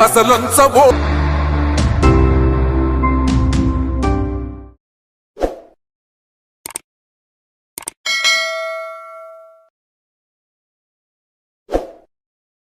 असं लोणचं